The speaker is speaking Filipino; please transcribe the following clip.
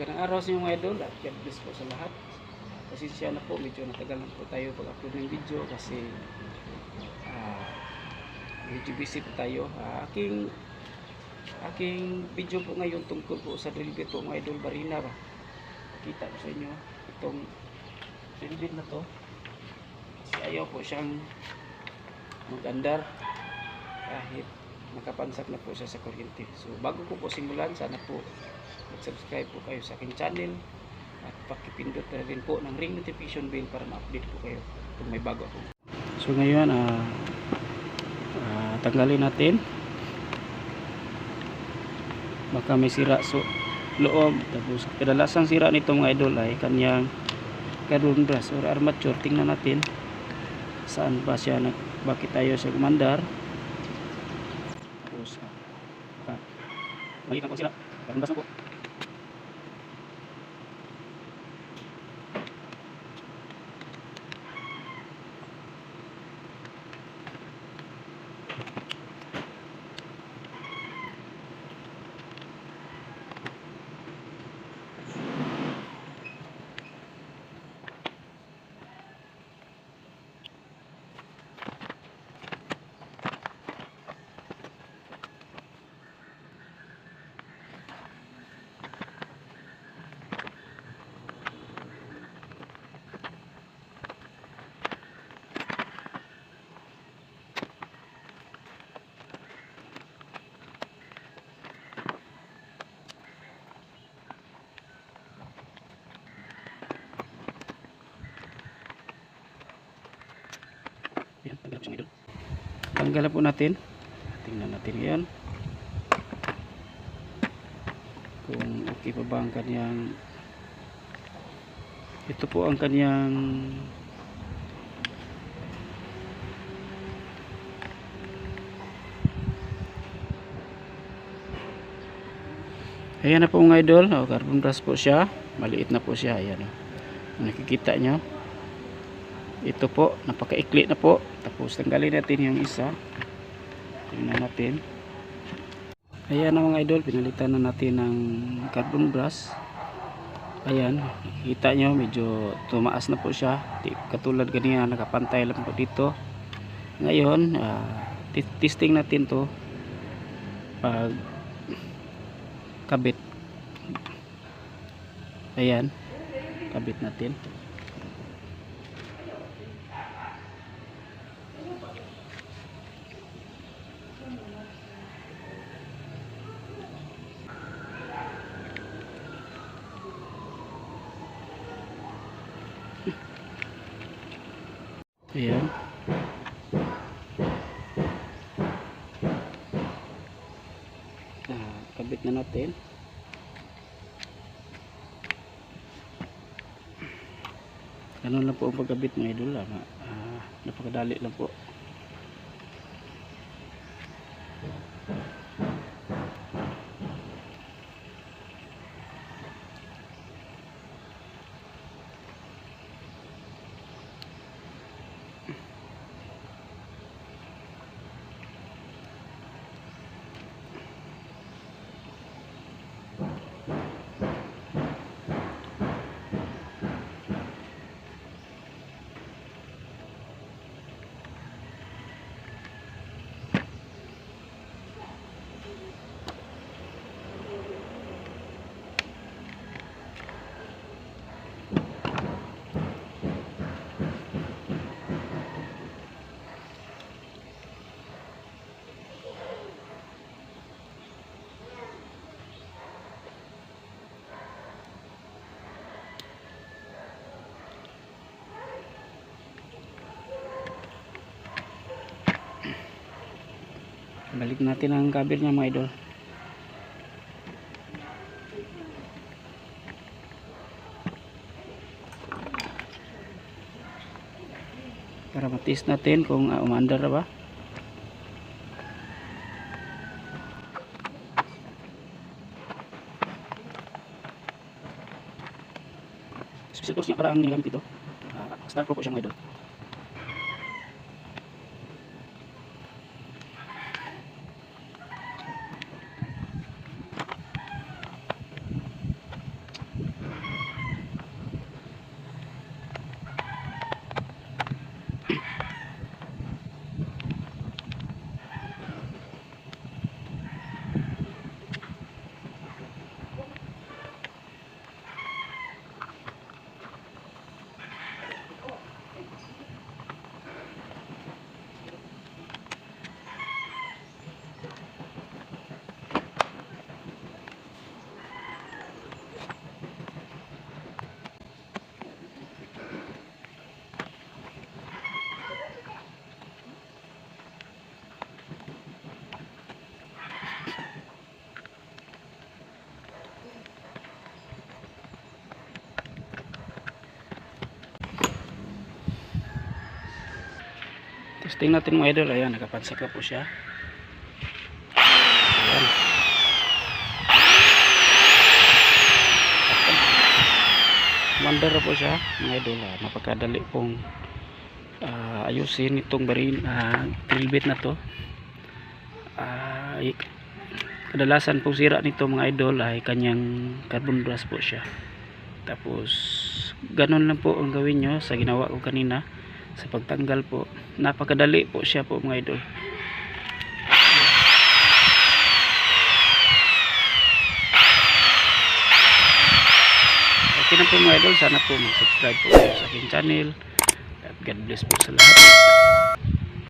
Magandang araw sa inyo mga idol at God bless po sa lahat. Pasensya na po, medyo natagal na po tayo pag-upload ng video kasi ah, medyo busy po tayo. Ah, aking aking video po ngayon tungkol po sa drill bit po mga idol Barina ba. Kita ko sa inyo itong drill bit na to. Kasi ayaw po siyang mag-andar kahit nakapansak na po siya sa kuryente. So bago ko po simulan, sana po mag-subscribe po kayo sa aking channel at pakipindot na rin po ng ring notification bell para ma-update po kayo kung may bago ako. So ngayon, ah ah, tanggalin natin. Baka may sira so loob. Tapos kadalasang sira nito mga idol ay kanyang carbon brass or armature. Tingnan natin saan ba siya nag bakit tayo siya gumandar. Tapos ah, ah, na po sila. Brass na po. Yan, tanggal po natin. Tingnan natin yan. Kung okay pa ba ang kanyang ito po ang kanyang Ayan na po mga idol, oh, carbon brass po siya. Maliit na po siya, ayan. Oh. Kung Nakikita nyo ito po napakaikli na po. Tapos tanggalin natin yung isa. Tingnan natin. Ayan na mga idol pinalitan na natin ng carbon brass. Ayan nakikita nyo medyo tumaas na po siya. Katulad ganyan nakapantay lang po dito. Ngayon ti- testing natin to pag kabit. Ayan kabit natin Ayan. Ah, kabit na natin. Ganun lang po ang pagkabit mga idol. Ah, ah, napakadali lang po. Balik natin ang kabel niya mga idol. Para matis natin kung uh, umandar na ba. Tools niya para ang nilagamit ito. Uh, start pro po siya mga idol. Testing natin mga idol. Ayan, nakapansak na po siya. Ayan. Mandar po siya mga idol. Ah, napakadali pong ah, ayusin itong barin, ah, drill bit na to. I- kadalasan pong sira nito mga idol ay kanyang carbon brass po siya. Tapos ganun lang po ang gawin nyo sa ginawa ko kanina sa pagtanggal po. Napakadali po siya po mga idol. Okay na po mga idol. Sana po mag-subscribe po kayo sa aking channel. At God bless po sa lahat.